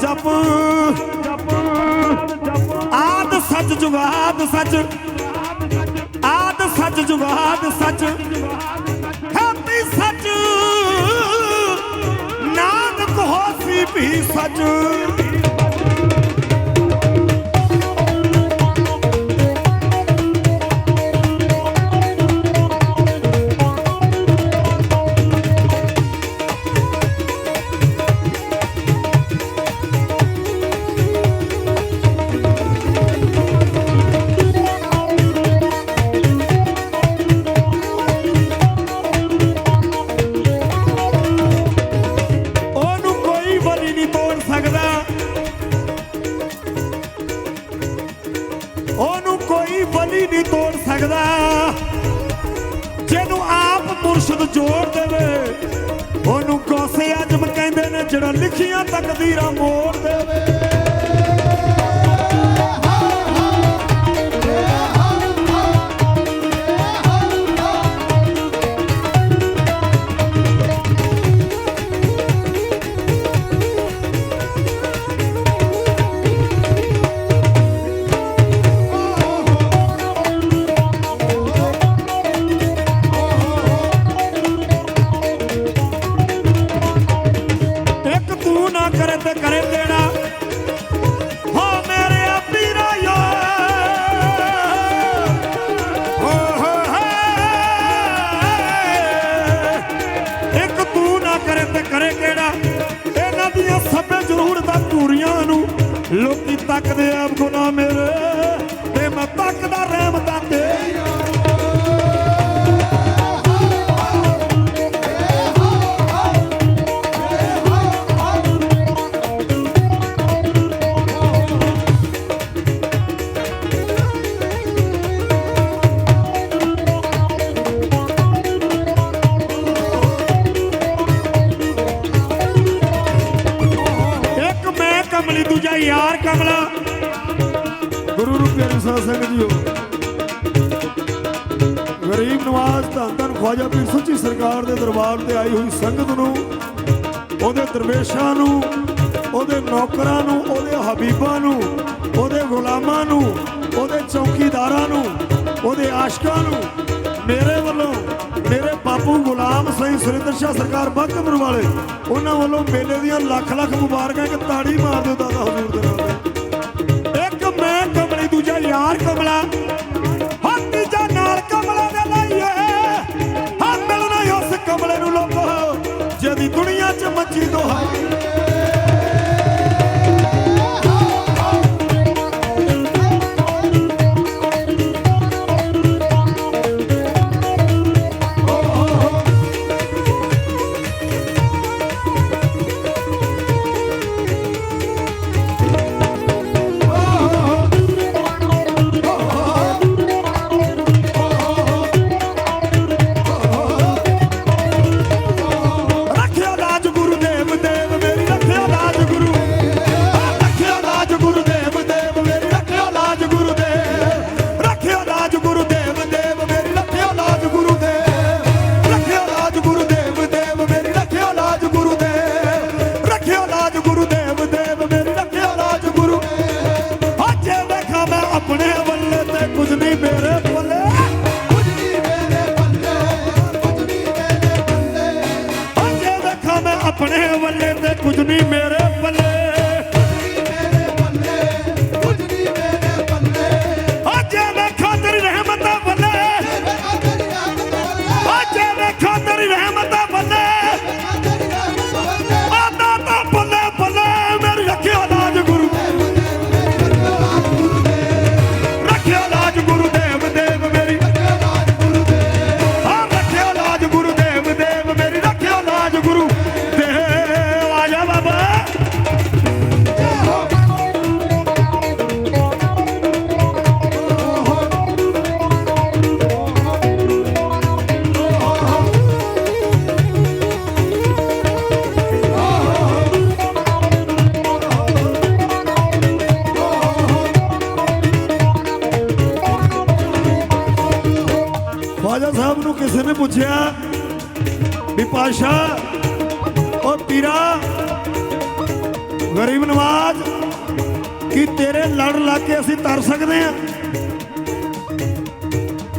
ਜਪ। ਆਦ ਸੱਚ ਜੁਗਾਦ ਸੱਚ। ਆਦ ਸੱਚ ਜੁਗਾਦ ਸੱਚ। ਹੈਪੀ ਸੱਚ। ਨਾਨਕ ਹੋਸੀ ਵੀ ਸੱਚ। ਲਿਖੀਆਂ ਤਕਦੀਰਾਂ ਮੋ ਲੋਕੀ ਤੱਕਦੇ ਆ ਗੁਨਾਹ ਮੇਰੇ। ਉਹਦੇ ਦਰਵੇਸ਼ਾਂ ਨੂੰ, ਉਹਦੇ ਨੌਕਰਾਂ ਨੂੰ, ਉਹਦੇ ਹਬੀਬਾਂ ਨੂੰ, ਉਹਦੇ ਗੁਲਾਮਾਂ ਨੂੰ, ਉਹਦੇ ਚੌਕੀਦਾਰਾਂ ਨੂੰ, ਉਹਦੇ ਆਸ਼ਕਾਂ ਨੂੰ, ਮੇਰੇ ਵੱਲੋਂ, ਮੇਰੇ ਬਾਪੂ ਗੁਲਾਮ ਸਿੰਘ ਸੁਰਿੰਦਰ ਸ਼ਾਹ ਸਰਕਾਰ ਬਾਕਮਰ ਵਾਲੇ, ਉਹਨਾਂ ਵੱਲੋਂ ਮੇਲੇ ਦੀਆਂ ਲੱਖ ਲੱਖ ਮੁਬਾਰਕਾਂ ਕਿ ਤਾੜੀ ਮਾਰ ਦਿਓ ਦਾਦਾ ਹਜ਼ੂਰ ਦੇ ਨਾਮ ਇੱਕ ਮੈਂ ਕਮਲੀ, ਦੂਜਾ ਯਾਰ ਕਮਲਾ।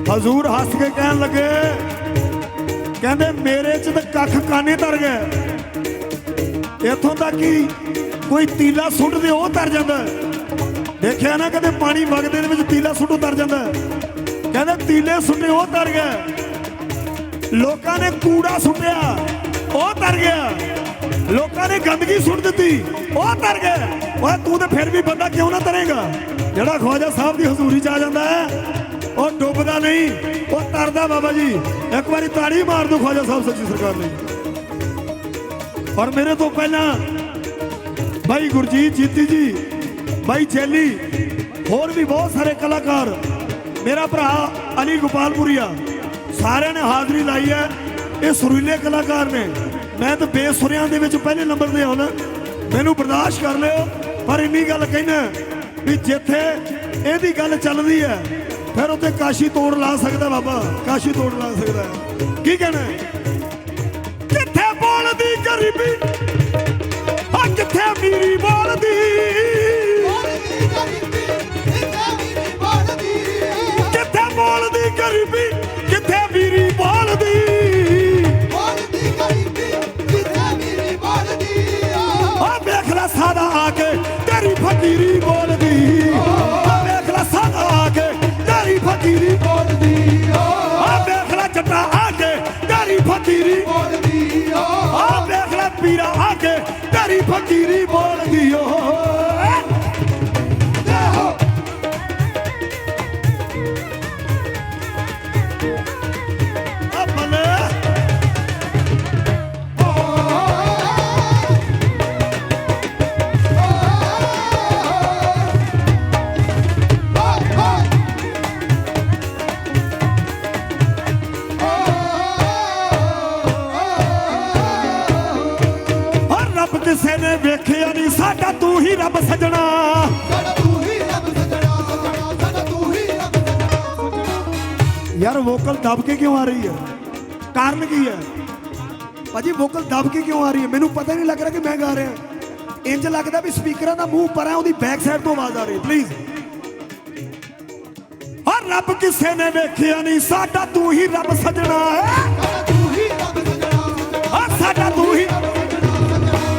ਹਜ਼ੂਰ ਹੱਸ ਕੇ ਕਹਿਣ ਲੱਗੇ, ਕਹਿੰਦੇ, ਮੇਰੇ ਚ ਤਾਂ ਕੱਖ ਕਾਨੇ ਤਰ ਗਏ ਇੱਥੋਂ ਤੱਕ ਕਿ ਕੋਈ ਤੀਲਾ ਸੁੱਟਦੇ ਉਹ ਤਰ ਜਾਂਦਾ ਦੇਖਿਆ ਨਾ ਕਦੇ ਪਾਣੀ ਵਗਦੇ ਦੇ ਵਿੱਚ ਤੀਲਾ ਸੁੱਟ ਉਤਰ ਜਾਂਦਾ ਕਹਿੰਦੇ ਤੀਲੇ ਸੁੱਟੇ ਉਹ ਤਰ ਗਏ ਲੋਕਾਂ ਨੇ ਕੂੜਾ ਸੁੱਟਿਆ, ਉਹ ਤਰ ਗਿਆ ਲੋਕਾਂ ਨੇ ਗੰਦਗੀ ਸੁੱਟ ਦਿੱਤੀ, ਉਹ ਤਰ ਗਏ ਓਏ, ਤੂੰ ਤੇ ਫਿਰ ਵੀ ਬੰਦਾ ਕਿਉਂ ਨਾ ਤਰੇਗਾ? ਜਿਹੜਾ ਖਵਾਜਾ ਸਾਹਿਬ ਦੀ ਹਜ਼ੂਰੀ ਚ ਆ ਜਾਂਦਾ ਹੈ ਉਹ ਡੁੱਬਦਾ ਨਹੀਂ, ਉਹ ਤਰਦਾ ਬਾਬਾ ਜੀ। ਇੱਕ ਵਾਰੀ ਤਾੜੀ ਮਾਰ ਦਿਓ ਖਵਾਜਾ ਸਾਹਿਬ ਸੱਚੀ ਸਰਕਾਰ ਨੇ ਔਰ ਮੇਰੇ ਤੋਂ ਪਹਿਲਾਂ ਭਾਈ ਗੁਰਜੀਤ ਜੀਤੀ ਜੀ ਭਾਈ ਚੈਲੀ, ਹੋਰ ਵੀ ਬਹੁਤ ਸਾਰੇ ਕਲਾਕਾਰ, ਮੇਰਾ ਭਰਾ ਅਲੀ ਗੋਪਾਲਪੁਰੀਆ, ਸਾਰਿਆਂ ਨੇ ਹਾਜ਼ਰੀ ਲਾਈ ਹੈ। ਇਹ ਸੁਰੀਲੇ ਕਲਾਕਾਰ ਨੇ। ਮੈਂ ਤਾਂ ਬੇਸੁਰਿਆਂ ਦੇ ਵਿੱਚ ਪਹਿਲੇ ਨੰਬਰ ਤੇ ਆਉਣਾ। ਮੈਨੂੰ ਬਰਦਾਸ਼ਤ ਕਰ ਲਿਓ। ਪਰ ਇੰਨੀ ਗੱਲ ਕਹਿਣਾ ਵੀ ਜਿੱਥੇ ਇਹਦੀ ਗੱਲ ਚੱਲਦੀ ਹੈ ਫਿਰ ਉੱਥੇ ਕਾਸ਼ੀ ਤੋੜ ਲਾ ਸਕਦਾ ਬਾਬਾ, ਕਾਸ਼ੀ ਤੋੜ ਲਾ ਸਕਦਾ। ਕੀ ਕਹਿਣਾ ਹੈ? ਕਿੱਥੇ ਬੋਲਦੀ ਗਰੀਬੀ? ਆ ਕਿੱਥੇ ਅਮੀਰੀ ਬੋਲਦੀ? ਕਿੱਥੇ ਬੋਲਦੀ ਗਰੀਬੀ? ਕਿੱਥੇ ਅਮੀਰੀ ਬੋਲਦੀ? ਬੋਲਦੀ ਆ ਆ ਕੇ ਤੇਰੀ ਫਕੀਰੀ ਬੋਲਦੀ। ਫਕੀਰੀ ਬੋਲਦੀ ਓ। ਸਜਣਾ ਸਜਣਾ। ਯਾਰ ਵੋਕਲ ਦਬ ਕੇ ਕਿਉਂ ਆ ਰਹੀ ਹੈ? ਕਾਰਨ ਕੀ ਹੈ? ਭਾਜੀ ਵੋਕਲ ਦਬ ਕੇ ਕਿਉਂ ਆ ਰਹੀ ਹੈ? ਮੈਨੂੰ ਪਤਾ ਨਹੀਂ ਲੱਗ ਰਿਹਾ ਕਿ ਮੈਂ ਗਾ ਰਿਹਾ। ਇੰਜ ਲੱਗਦਾ ਵੀ ਸਪੀਕਰਾਂ ਦਾ ਮੂੰਹ ਪਰ ਹੈ ਉਹਦੀ ਬੈਕ ਸਾਈਡ ਤੋਂ ਆਵਾਜ਼ ਆ ਰਹੀ ਪਲੀਜ਼ ਹਰ ਰੱਬ ਕਿਸੇ ਨੇ ਵੇਖਿਆ ਨਹੀਂ, ਸਾਡਾ ਤੂੰ ਹੀ ਰੱਬ ਸਜਣਾ ਹੈ। ਤੂੰ ਹੀ ਰੱਬ ਸਜਣਾ ਆ ਸਾਡਾ ਤੂੰ ਹੀ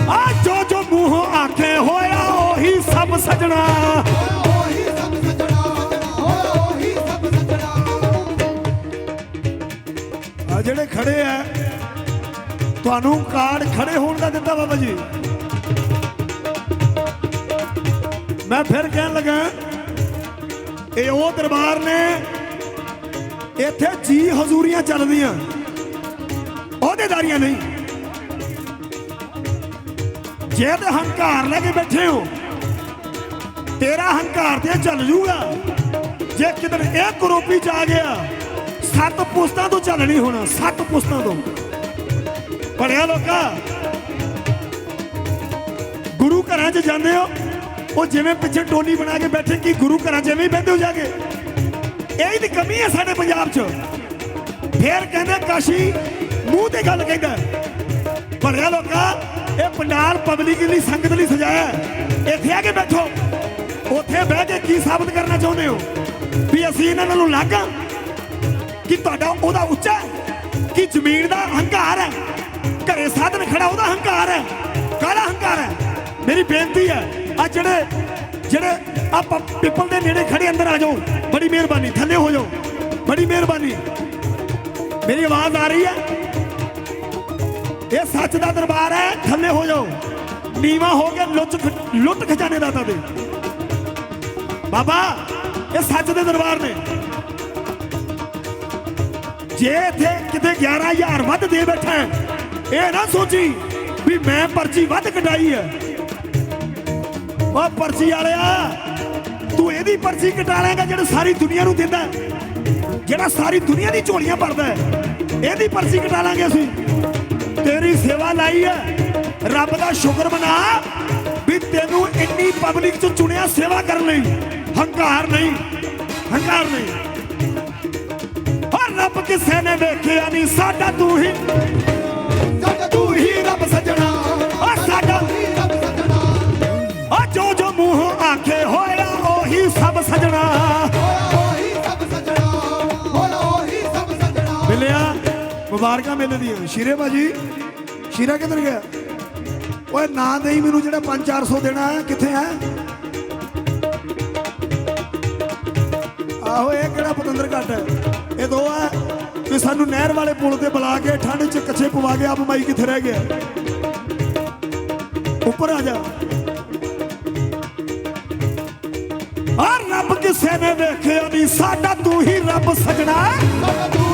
ਆ ਜੋ ਜੋ ਮੂੰਹੋਂ ਆਖੇ ਸਜਣਾ। ਉਹੀ ਸਭ ਸਜਣਾ ਉਹੀ ਸਭ ਸਜਣਾ ਆ ਜਿਹੜੇ ਖੜੇ ਆ, ਤੁਹਾਨੂੰ ਕਾਰਡ ਖੜੇ ਹੋਣ ਦਾ ਦਿੱਤਾ ਬਾਬਾ ਜੀ। ਮੈਂ ਫਿਰ ਕਹਿਣ ਲੱਗਾ, ਇਹ ਉਹ ਦਰਬਾਰ ਨੇ ਇੱਥੇ ਜੀ ਹਜ਼ੂਰੀਆਂ ਚੱਲਦੀਆਂ। ਅਹੁਦੇਦਾਰੀਆਂ ਨਹੀਂ। ਜੇ ਤੇ ਹੰਕਾਰ ਲੈ ਕੇ ਬੈਠੇ ਹੋ ਤੇਰਾ ਹੰਕਾਰ ਤੇ ਚੱਲ ਜੂਗਾ। ਜੇ ਕਿਧਰ ਇਹ ਕਰੋਪੀ ਚ ਆ ਗਿਆ, ਸੱਤ ਪੁਸਤਾਂ ਤੋਂ ਚੱਲ ਨਹੀਂ ਹੋਣਾ, ਸੱਤ ਪੁਸਤਾਂ ਤੋਂ। ਪੜਿਆ ਲੋਕਾ? ਗੁਰੂ ਘਰਾਂ 'ਚ ਜਾਂਦੇ ਹੋ, ਉਹ ਜਿਵੇਂ ਪਿੱਛੇ ਟੋਲੀ ਬਣਾ ਕੇ ਬੈਠੇ ਕਿ ਗੁਰੂ ਘਰਾਂ 'ਚ ਐਵੇਂ ਹੀ ਬੈਠੇ ਹੋ ਜਾ ਕੇ। ਇਹ ਦੀ ਕਮੀ ਹੈ ਸਾਡੇ ਪੰਜਾਬ 'ਚ। ਫੇਰ ਕਹਿੰਦੇ ਕਾਸ਼ੀ ਮੂੰਹ ਤੇ ਗੱਲ ਕਹਿੰਦਾ ਭਲਿਆ ਲੋਕਾ? ਇਹ ਪੰਡਾਲ ਪਬਲਿਕ ਲਈ ਸੰਗਤ ਲਈ ਸਜਾਇਆ ਇੱਥੇ ਆ ਕੇ ਬੈਠੋ। ਉੱਥੇ ਬਹਿ ਕੇ ਕੀ ਸਾਬਤ ਕਰਨਾ ਚਾਹੁੰਦੇ ਹੋ? ਵੀ ਅਸੀਂ ਇਹਨਾਂ ਨਾਲੋਂ ਅਲੱਗ ਹਾਂ ਕਿ ਤੁਹਾਡਾ ਉਹਦਾ ਉੱਚਾ ਕਿ ਜ਼ਮੀਨ ਦਾ ਹੰਕਾਰ ਹੈ? ਘਰੇ ਸਾਧਨ ਖੜਾ ਉਹਦਾ ਹੰਕਾਰ ਹੈ? ਕਾਹਦਾ ਹੰਕਾਰ ਹੈ? ਮੇਰੀ ਬੇਨਤੀ ਹੈ, ਆ ਜਿਹੜੇ ਜਿਹੜੇ ਆਪਾਂ ਪਿੱਪਲ ਦੇ ਨੇੜੇ ਖੜੇ ਅੰਦਰ ਆ ਜਾਓ, ਬੜੀ ਮਿਹਰਬਾਨੀ, ਥੱਲੇ ਹੋ ਜਾਓ, ਬੜੀ ਮਿਹਰਬਾਨੀ। ਮੇਰੀ ਆਵਾਜ਼ ਆ ਰਹੀ ਹੈ? ਇਹ ਸੱਚ ਦਾ ਦਰਬਾਰ ਹੈ, ਥੱਲੇ ਹੋ ਜਾਓ। ਨੀਵਾ ਹੋ ਕੇ ਲੁੱਟ ਖ- ਲੁੱਟ ਖਜ਼ਾਨੇ ਦਾਤਾ ਦੇ। ਬਾਬਾ, ਇਹ ਸੱਚ ਦੇ ਦਰਬਾਰ ਨੇ। ਜੇ ਇੱਥੇ ਕਿਤੇ 11000 ਵੱਧ ਦੇ ਬੈਠਾ ਇਹ ਨਾ ਸੋਚੀ ਵੀ ਮੈਂ ਪਰਚੀ ਵੱਧ ਕਟਾਈ ਹੈ। ਉਹ ਪਰਚੀ ਵਾਲਿਆ, ਤੂੰ ਇਹਦੀ ਪਰਚੀ ਕਟਾ ਲੇਗਾ ਜਿਹੜਾ ਸਾਰੀ ਦੁਨੀਆ ਨੂੰ ਦਿੰਦਾ ਜਿਹੜਾ ਸਾਰੀ ਦੁਨੀਆ ਦੀ ਝੋਲੀਆਂ ਭਰਦਾ ਇਹਦੀ ਪਰਚੀ ਕਟਾ ਲਾਂਗੇ ਅਸੀਂ। ਤੇਰੀ ਸੇਵਾ ਲਾਈ ਹੈ। ਰੱਬ ਦਾ ਸ਼ੁਕਰ ਮਨਾ ਵੀ ਤੈਨੂੰ ਇੰਨੀ ਪਬਲਿਕ ਚ ਚੁਣਿਆ ਸੇਵਾ ਕਰਨ ਲਈ। ਹੰਕਾਰ ਨਹੀਂ ਹੰਕਾਰ ਨਹੀਂ। ਹਰ ਰੱਬ ਕਿਸੇ ਨੇ ਵੇਖਿਆ ਨਹੀਂ ਸਾਡਾ ਤੂੰ ਹੀ। ਸਾਡਾ ਤੂੰ ਹੀ ਰੱਬ ਸਜਣਾ। ਆ ਸਾਡਾ ਤੂੰ ਹੀ ਰੱਬ ਸਜਣਾ। ਆ ਜੋ ਜੋ ਮੂੰਹੋਂ ਆਖੇ ਹੋਇਆ ਉਹੀ ਸਭ ਸਜਣਾ। ਉਹੀ ਸਭ ਸਜਣਾ। ਉਹੀ ਸਭ ਸਜਣਾ। ਮਿਲਿਆ ਮੁਬਾਰਕਾਂ ਮਿਲੇ ਦੀਆਂ। ਸ਼ੀਰੇ ਭਾਜੀ ਸ਼ੀਰਾ ਕਿੱਧਰ ਗਿਆ? ਓਏ ਨਾ ਦੇਈ ਮੈਨੂੰ ਜਿਹੜਾ 5-400 ਦੇਣਾ ਹੈ ਕਿੱਥੇ ਹੈ? ਆਹੋ, ਇਹ ਕਿਹੜਾ ਪਤੰਦਰ ਘੱਟ ਹੈ? ਇਹ ਦੋ ਹੈ ਕਿ ਸਾਨੂੰ ਨਹਿਰ ਵਾਲੇ ਪੁਲ ਤੇ ਬੁਲਾ ਕੇ ਠੰਡ 'ਚ ਕੱਛੇ ਪਵਾ ਕੇ ਆਪ ਮਾਈ ਕਿੱਥੇ ਰਹਿ ਗਿਆ? ਉੱਪਰ ਆ ਜਾ। ਆ ਰੱਬ ਕਿਸੇ ਨੇ ਵੇਖਿਆ ਨਹੀਂ ਸਾਡਾ ਤੂੰ ਹੀ ਰੱਬ ਸਜਣਾ। ਸਾਡਾ ਤੂੰ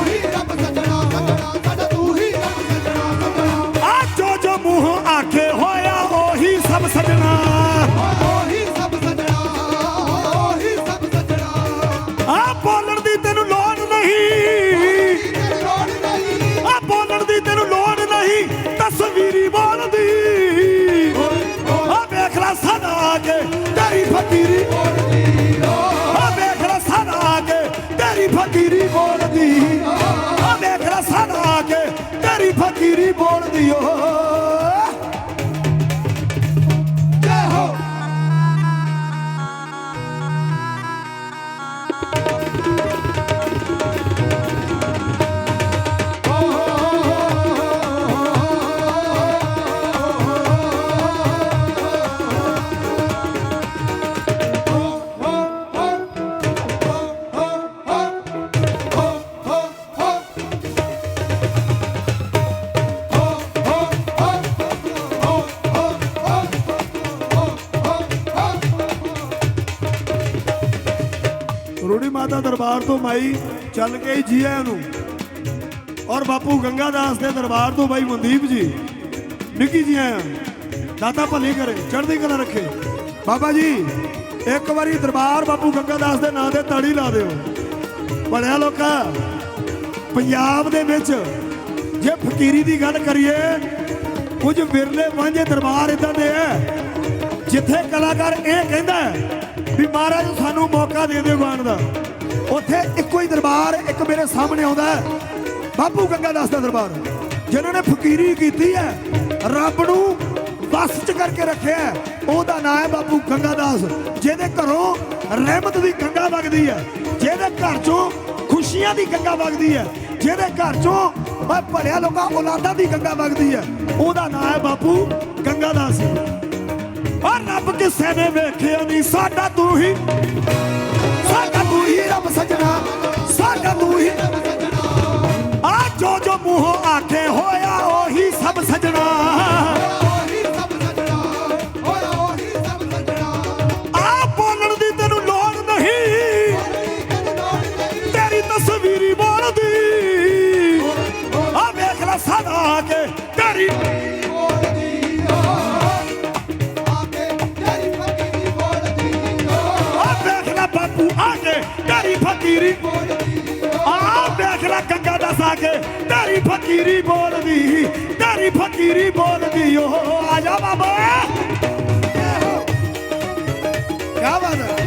ਫਕੀਰੀ ਬੋਲਦੀ ਓ ਜੈ ਹੋ। ਤੋਂ ਮਾਈ ਚੱਲ ਕੇ ਜੀਆ ਨੂੰ ਔਰ ਬਾਪੂ ਗੰਗਾ ਦਾਸ ਦੇ ਦਰਬਾਰ ਤੋਂ ਬਾਈ ਮਨਦੀਪ ਜੀ, ਨਿੱਕੀ ਜੀ ਆਇਆਂ ਦਾਤਾ ਭਲੀ ਕਰੇ, ਚੜ੍ਹਦੀ ਕਲਾ ਰੱਖੇ। ਬਾਬਾ ਜੀ, ਇੱਕ ਵਾਰੀ ਦਰਬਾਰ ਬਾਪੂ ਗੰਗਾ ਦਾਸ ਦੇ ਨਾਂ ਤੇ ਤਾੜੀ ਲਾ ਦਿਓ। ਬੜਿਆ ਲੋਕਾ, ਪੰਜਾਬ ਦੇ ਵਿੱਚ ਜੇ ਫਕੀਰੀ ਦੀ ਗੱਲ ਕਰੀਏ, ਕੁਝ ਵਿਰਲੇ ਵਾਂਝੇ ਦਰਬਾਰ ਇਦਾਂ ਦੇ ਹੈ ਜਿੱਥੇ ਕਲਾਕਾਰ ਇਹ ਕਹਿੰਦਾ ਵੀ ਮਹਾਰਾਜ ਸਾਨੂੰ ਮੌਕਾ ਦੇ ਦਿਓ ਗਾਣ ਦਾ। ਉੱਥੇ ਇੱਕੋ ਹੀ ਦਰਬਾਰ ਇੱਕ ਮੇਰੇ ਸਾਹਮਣੇ ਆਉਂਦਾ ਹੈ। ਬਾਪੂ ਗੰਗਾ ਦਾਸ ਦਾ ਦਰਬਾਰ। ਜਿਨ੍ਹਾਂ ਨੇ ਫਕੀਰੀ ਕੀਤੀ ਹੈ, ਰੱਬ ਨੂੰ ਵਸ ਚ ਕਰਕੇ ਰੱਖਿਆ ਉਹਦਾ ਨਾਮ ਹੈ ਬਾਪੂ ਗੰਗਾ ਦਾਸ। ਜਿਹਦੇ ਘਰੋਂ ਰਹਿਮਤ ਦੀ ਗੰਗਾ ਵਗਦੀ ਹੈ। ਜਿਹਦੇ ਘਰ ਚੋਂ ਖੁਸ਼ੀਆਂ ਦੀ ਗੰਗਾ ਵਗਦੀ ਹੈ। ਜਿਹਦੇ ਘਰ ਚੋਂ ਓਏ ਭਲਿਆ ਲੋਕਾਂ ਔਲਾਦਾਂ ਦੀ ਗੰਗਾ ਵਗਦੀ ਹੈ। ਉਹਦਾ ਨਾਮ ਹੈ ਬਾਪੂ ਗੰਗਾ ਦਾਸ। ਔਰ ਰੱਬ ਕਿਸੇ ਨੇ ਵੇਖਿਆ ਨਹੀਂ, ਸਾਡਾ ਤੂੰ ਹੀ ਰੱਬ ਸਜਣਾ ਸਾਡਾ ਤੂੰ ਹੀ ਆ ਜੋ ਜੋ ਮੂੰਹੋਂ ਆਖੇ ਹੋਇਆ ਉਹੀ ਸਭ ਸਜਣਾ। ਫਕੀਰੀ ਬੋਲਦੀ ਤੇਰੀ ਫਕੀਰੀ ਬੋਲਦੀ ਓ ਆ ਜਾ ਬਾਬਾ। ਕੀ ਬਾਤ ਹੈ।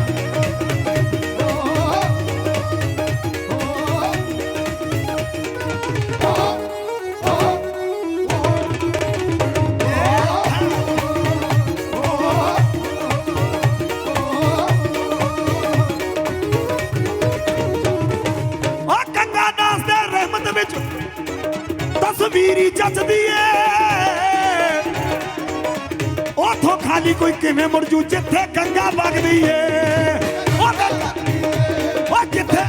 ਤਸਵੀਰੀ ਜੱਜਦੀ ਏ। ਉਥੋਂ ਖਾਲੀ ਕੋਈ ਕਿਵੇਂ ਮੁੜ ਜੂ ਜਿੱਥੇ ਗੰਗਾ ਵਗਦੀ ਏ। ਉਹ ਜਿੱਥੇ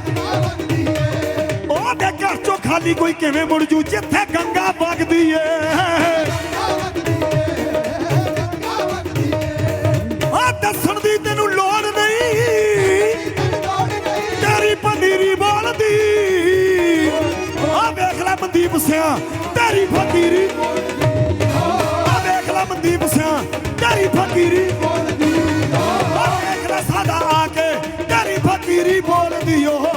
ਉਹਦੇ ਘਰ ਚੋਂ ਖਾਲੀ ਕੋਈ ਕਿਵੇਂ ਮੁੜ ਜੂ ਜਿੱਥੇ ਗੰਗਾ ਵਗਦੀ ਏ। ਆ ਦੱਸਣ ਦੀ ਮਨਦੀਪ ਸਿਆ ਤੇਰੀ ਫਕੀਰੀ। ਆ ਵੇਖ ਲੈ ਮਨਦੀਪ ਸਿਆ ਤੇਰੀ ਫਕੀਰੀ। ਆ ਵੇਖ ਲੈ ਸਾਡਾ ਆ ਕੇ ਤੇਰੀ ਫਕੀਰੀ ਬੋਲਦੀ ਓ।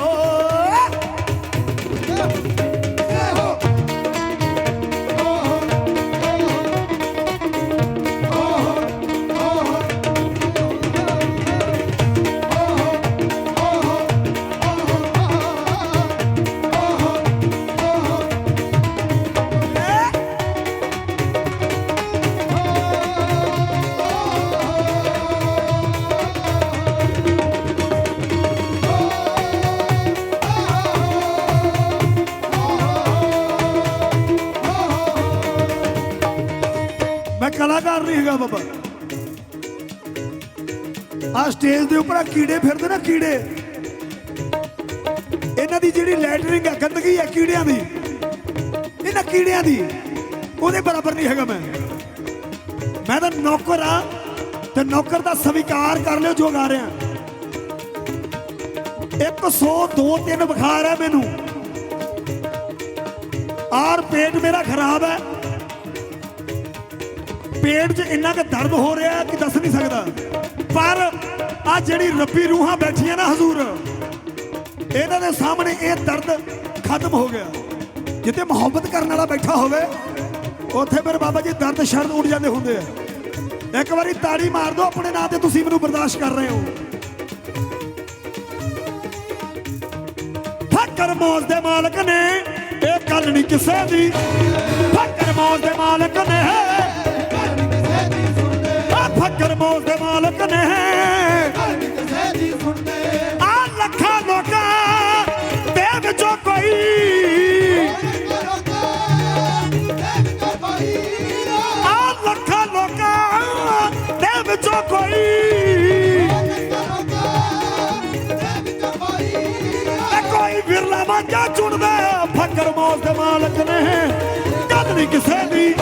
ਕੀੜੇ ਫਿਰਦੇ ਨਾ ਕੀੜੇ। ਇਹਨਾਂ ਦੀ ਜਿਹੜੀ ਲੈਟਰਿੰਗ ਹੈ ਗੰਦਗੀ ਹੈ ਕੀੜਿਆਂ ਦੀ। ਇਹਨਾਂ ਕੀੜਿਆਂ ਦੀ। ਉਹਦੇ ਬਰਾਬਰ ਨਹੀਂ ਹੈਗਾ ਮੈਂ। ਮੈਂ ਤਾਂ ਨੌਕਰ ਆ, ਤੇ ਨੌਕਰ ਦਾ ਸਵੀਕਾਰ ਕਰ ਲਿਓ ਜੋ ਗਾ ਰਿਹਾ। 100 2 3 ਬੁਖਾਰ ਹੈ ਮੈਨੂੰ। ਆਰ ਪੇਟ ਮੇਰਾ ਖਰਾਬ ਹੈ। ਪੇਟ 'ਚ ਇੰਨਾ ਕੁ ਦਰਦ ਹੋ ਰਿਹਾ ਕਿ ਦੱਸ ਨਹੀਂ ਸਕਦਾ। ਪਰ ਆ ਜਿਹੜੀ ਰੱਬੀ ਰੂਹਾਂ ਬੈਠੀਆਂ ਨਾ ਹਜ਼ੂਰ, ਇਹਨਾਂ ਦੇ ਸਾਹਮਣੇ ਇਹ ਦਰਦ ਖਤਮ ਹੋ ਗਿਆ। ਜਿੱਥੇ ਮੁਹੱਬਤ ਕਰਨ ਵਾਲਾ ਬੈਠਾ ਹੋਵੇ, ਉੱਥੇ ਫਿਰ ਬਾਬਾ ਜੀ ਦਰਦ ਸ਼ਰਦ ਉੱਡ ਜਾਂਦੇ ਹੁੰਦੇ ਆ। ਇੱਕ ਵਾਰੀ ਤਾੜੀ ਮਾਰ ਦਿਓ, ਆਪਣੇ ਨਾਂ ਤੇ ਤੁਸੀਂ ਮੈਨੂੰ ਬਰਦਾਸ਼ਤ ਕਰ ਰਹੇ ਹੋ। ਫਕਰ ਮੌਜ ਦੇ ਮਾਲਕ ਨੇ, ਇਹ ਗੱਲ ਨਹੀਂ ਕਿਸੇ ਦੀ। ਫਕਰ ਮੌਜ ਦੇ ਮਾਲਕ ਨੇ ਆ ਦੇ ਮਾਲਕ ਨੇ ਆ ਲੱਖਾਂ ਲੋਕਾਂ ਦੇ ਵਿੱਚੋਂ ਕੋਈ ਆ ਲੱਖਾਂ ਲੋਕਾਂ ਦੇ ਵਿੱਚੋਂ ਕੋਈ ਕੋਈ ਵਿਰਲਾ ਵਾਂਝਾ ਚੁਣਦਾ ਫਕਰ ਮੌਜ ਦੇ ਮਾਲਕ ਨੇ। ਗੱਲ ਨਹੀਂ ਕਿਸੇ ਦੀ।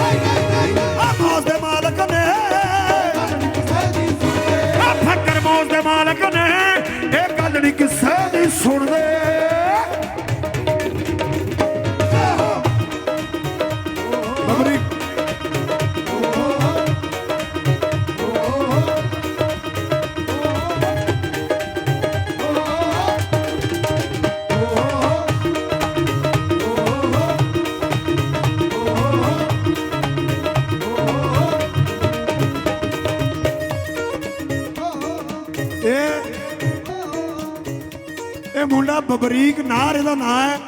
ਸੁਣਦੇ ਬਬਰੀਕ ਨਾਰ ਇਹਦਾ ਨਾਂ ਹੈ।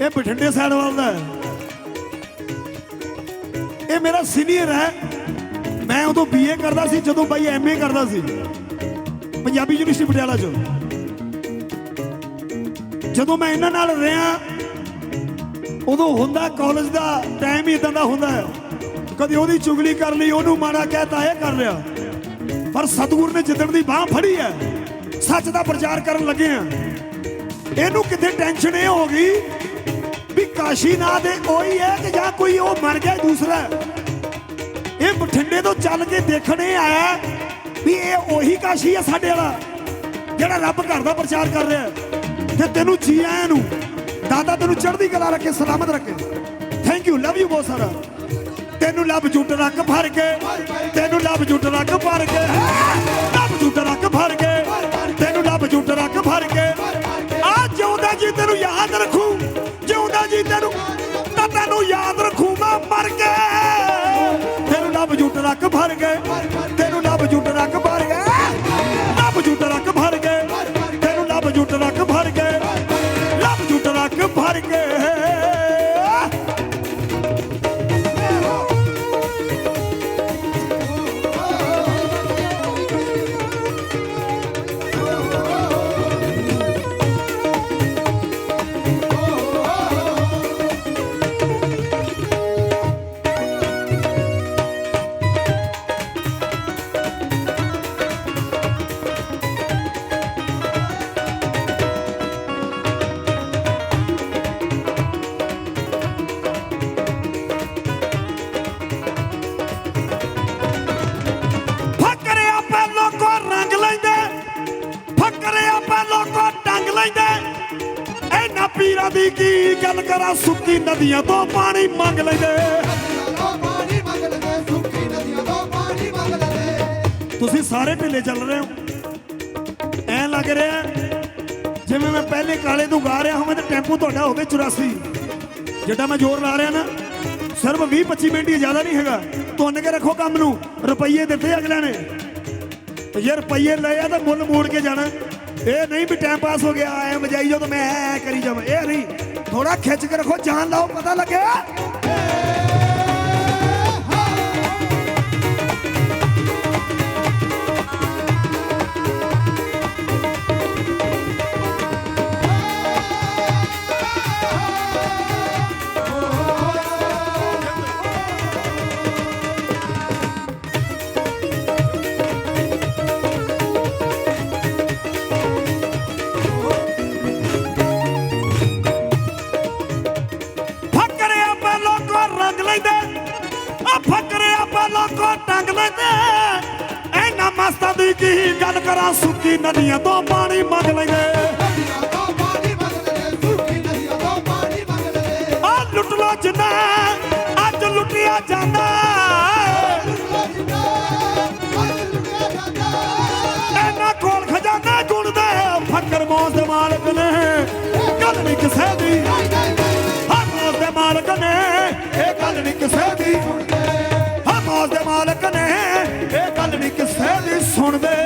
ਇਹ ਬਠਿੰਡੇ ਸਾਈਡ ਵੱਲ ਹੈ। ਇਹ ਮੇਰਾ ਸੀਨੀਅਰ ਹੈ। ਮੈਂ ਉਦੋਂ ਬੀਏ ਕਰਦਾ ਸੀ, ਜਦੋਂ ਬਾਈ ਐਮਏ ਕਰਦਾ ਸੀ। ਪੰਜਾਬੀ ਯੂਨੀਵਰਸਿਟੀ ਪਟਿਆਲਾ ਚੋਂ। ਜਦੋਂ ਮੈਂ ਇਹਨਾਂ ਨਾਲ ਰਿਹਾ, ਉਦੋਂ ਹੁੰਦਾ ਕਾਲਜ ਦਾ ਟਾਈਮ ਹੀ ਇਦਾਂ ਦਾ ਹੁੰਦਾ ਹੈ। ਕਦੀ ਉਹਦੀ ਚੁਗਲੀ ਕਰ ਲਈ, ਉਹਨੂੰ ਮਾੜਾ ਕਹਿਤਾ ਇਹ ਕਰ ਰਿਹਾ। ਪਰ ਸਤਿਗੁਰ ਨੇ ਜਿੱਦਣ ਦੀ ਬਾਹ ਫੜੀ ਹੈ, ਸੱਚ ਦਾ ਪ੍ਰਚਾਰ ਕਰਨ ਲੱਗੇ ਆ ਇਹਨੂੰ ਕਿਤੇ ਟੈਨਸ਼ਨ ਇਹ ਹੋ ਗਈ ਵੀ ਕਾਸ਼ੀ ਨਾ ਦੇ, ਉਹੀ ਹੈ ਕਿ ਜਾਂ ਕੋਈ ਉਹ ਮਰ ਗਿਆ ਦੂਸਰਾ। ਇਹ ਬਠਿੰਡੇ ਤੋਂ ਚੱਲ ਕੇ ਦੇਖਣ ਇਹ ਆਇਆ ਵੀ ਇਹ ਉਹੀ ਕਾਸ਼ੀ ਹੈ ਸਾਡੇ ਵਾਲਾ, ਜਿਹੜਾ ਰੱਬ ਘਰ ਦਾ ਪ੍ਰਚਾਰ ਕਰ ਰਿਹਾ। ਤੇ ਤੈਨੂੰ ਜੀ ਆਇਆਂ ਨੂੰ, ਦਾਦਾ ਤੈਨੂੰ ਚੜ੍ਹਦੀ ਕਲਾ ਰੱਖੇ, ਸਲਾਮਤ ਰੱਖੇ। ਥੈਂਕ ਯੂ ਲਵ ਯੂ ਬਹੁਤ ਸਾਰਾ। ਤੈਨੂੰ ਲੱਭ ਜੁੱਟ ਰੱਖ ਫੜ ਕੇ, ਤੈਨੂੰ ਲੱਭ ਜੁੱਟ ਰੱਖ ਫੜ ਕੇ ਲੱਭ ਜੁੱਟ ਰੱਖ ਫੜ ਕੇ। ਜੀ ਤੈਨੂੰ ਯਾਦ ਰੱਖੂ, ਜਿਉਂਦਾ ਜੀ ਤੈਨੂੰ, ਤਾਂ ਤੈਨੂੰ ਯਾਦ ਰੱਖੂ, ਮੈਂ ਮਰ ਕੇ ਤੈਨੂੰ ਲੱਭ ਜੁੱਟ ਰੱਖ ਫੜ ਗਏ, ਤੈਨੂੰ ਲੱਭ ਜੁੱਟ ਰੱਖ ਫੜ ਗਏ। ਲੱਭ ਜੁੱਟ ਰੱਖ ਫੜ ਗਏ, ਤੈਨੂੰ ਲੱਭ ਜੁੱਟ ਰੱਖ ਫੜ ਗਏ। ਲੱਭ ਜੁੱਟ ਰੱਖ ਫੜ ਗਏ। ਐਨਾ ਦੀ ਕੀ ਗੱਲ ਕਰਾਂ, ਸੁੱਕੀ ਨਦੀਆਂ ਤੋਂ ਪਾਣੀ ਮੰਗ ਲੈਂਦੇ। ਤੁਸੀਂ ਸਾਰੇ ਢਿੱਲੇ ਚੱਲ ਰਹੇ ਹੋ। ਐ ਲੱਗ ਰਿਹਾ ਜਿਵੇਂ ਮੈਂ ਪਹਿਲੇ ਕਾਲੇ ਤੋਂ ਗਾ ਰਿਹਾ ਹੋਵਾਂ ਤੇ ਟੈਂਪੂ ਤੁਹਾਡਾ ਹੋਵੇ 84 ਜਿੱਡਾ ਮੈਂ ਜ਼ੋਰ ਲਾ ਰਿਹਾ ਨਾ, ਸਿਰਫ 20 25 ਮਿੰਟ ਹੀ ਜ਼ਿਆਦਾ ਨਹੀਂ ਹੈਗਾ। ਤੁੰਨ ਕੇ ਰੱਖੋ ਕੰਮ ਨੂੰ, ਰੁਪਈਏ ਦਿੱਤੇ ਅਗਲਿਆਂ ਨੇ। ਤੇ ਜੇ ਰੁਪਈਏ ਲਏ ਆ ਤਾਂ ਮੁੱਲ ਮੋੜ ਕੇ ਜਾਣਾ। ਇਹ ਨਹੀਂ ਵੀ ਟਾਈਮ ਪਾਸ ਹੋ ਗਿਆ, ਐ ਮਜਾਈ ਜੋ ਤਾਂ ਮੈਂ ਐ ਕਰੀ ਜਾਵਾਂ। ਇਹ ਨਹੀਂ ਥੋੜਾ ਖਿੱਚ ਕੇ ਰੱਖੋ, ਜਾਨ ਲਾਓ, ਪਤਾ ਲੱਗਿਆ ਮੌਜ ਦੇ ਮਾਲਕ ਨੇ, ਗੱਲ ਨਹੀਂ ਕਿਸੇ ਦੀ। ਹਾਂ ਮੌਜ ਦੇ ਮਾਲਕ ਨੇ, ਇਹ ਗੱਲ ਨਹੀਂ ਕਿਸੇ ਦੀ। ਹਾਂ ਮੌਜ ਦੇ ਮਾਲਕ ਨੇ, ਇਹ ਗੱਲ ਨਹੀਂ ਕਿਸੇ ਦੀ ਸੁਣਦੇ।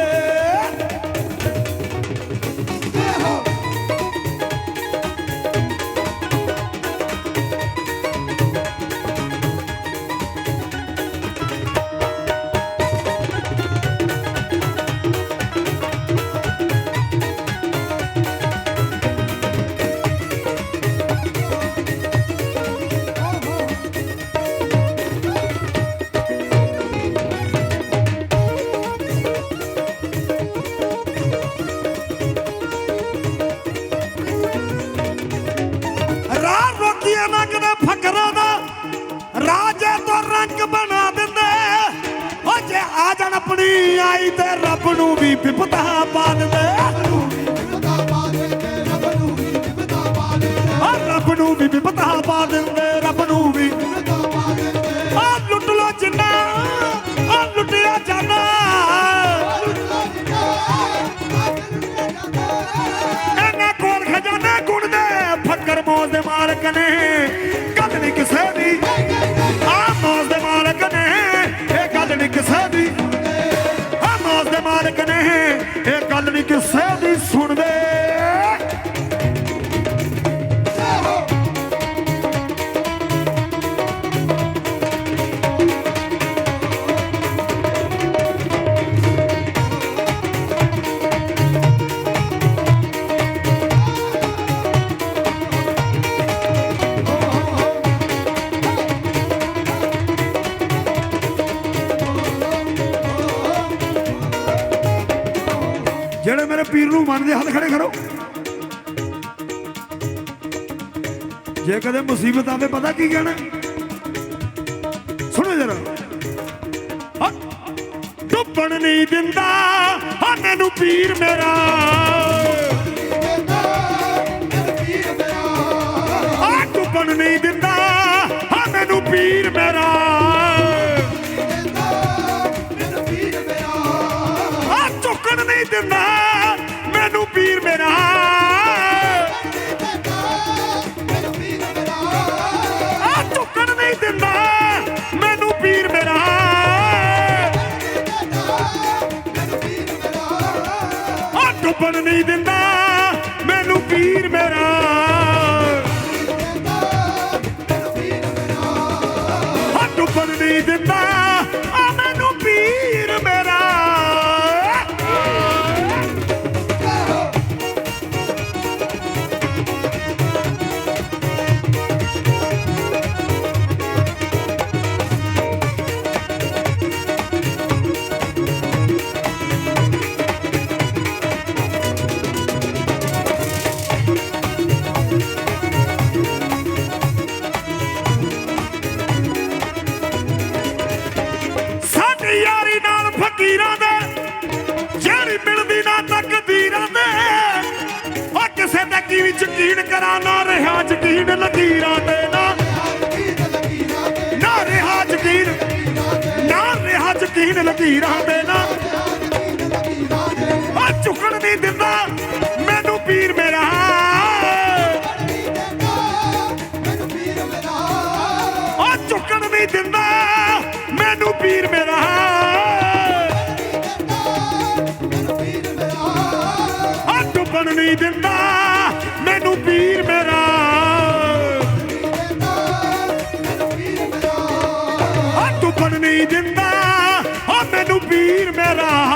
ਪੀਰ ਨੂੰ ਮੰਨਦੇ ਹੱਥ ਖੜੇ ਕਰੋ। ਜੇ ਕਦੇ ਮੁਸੀਬਤ ਆਵੇ ਪਤਾ ਕੀ ਕਹਿਣਾ? ਸੁਣੋ ਜਰਾ। ਹਾਂ। ਡੁੱਬਣ ਨਹੀਂ ਦਿੰਦਾ। ਹਾਂ, ਮੈਨੂੰ ਪੀਰ ਮੇਰਾ। ਮੈਨੂੰ ਪੀਰ ਡੁੱਬਣ ਨਹੀਂ ਦਿੰਦਾ। ਹਾਂ, ਮੈਨੂੰ ਪੀਰ ਮੇਰਾ। ਮੈਨੂੰ ਝੁਕਣ ਨਹੀਂ ਦਿੰਦਾ। ਮੈਨੂੰ ਆ ਝੁਕਣ ਨਹੀਂ ਦਿੰਦਾ ਮੈਨੂੰ ਪੀਰ ਮੇਰਾ ਮੈਨੂੰ ਪੀਰ ਮੇਰਾ ਆ ਡੁੱਬਣ ਨਹੀਂ ਦਿੰਦਾ। ਮੈਨੂੰ ਪੀਰ ਮੇਰਾ। ਨਹੀਂ ਦਿੰਦਾ। ਮੈਨੂੰ ਪੀਰ ਮੇਰਾ। ਮੈਨੂੰ ਪੀਰ ਨਹੀਂ ਦਿੰਦਾ। ਆ ਮੈਨੂੰ ਪੀਰ ਮੇਰਾ।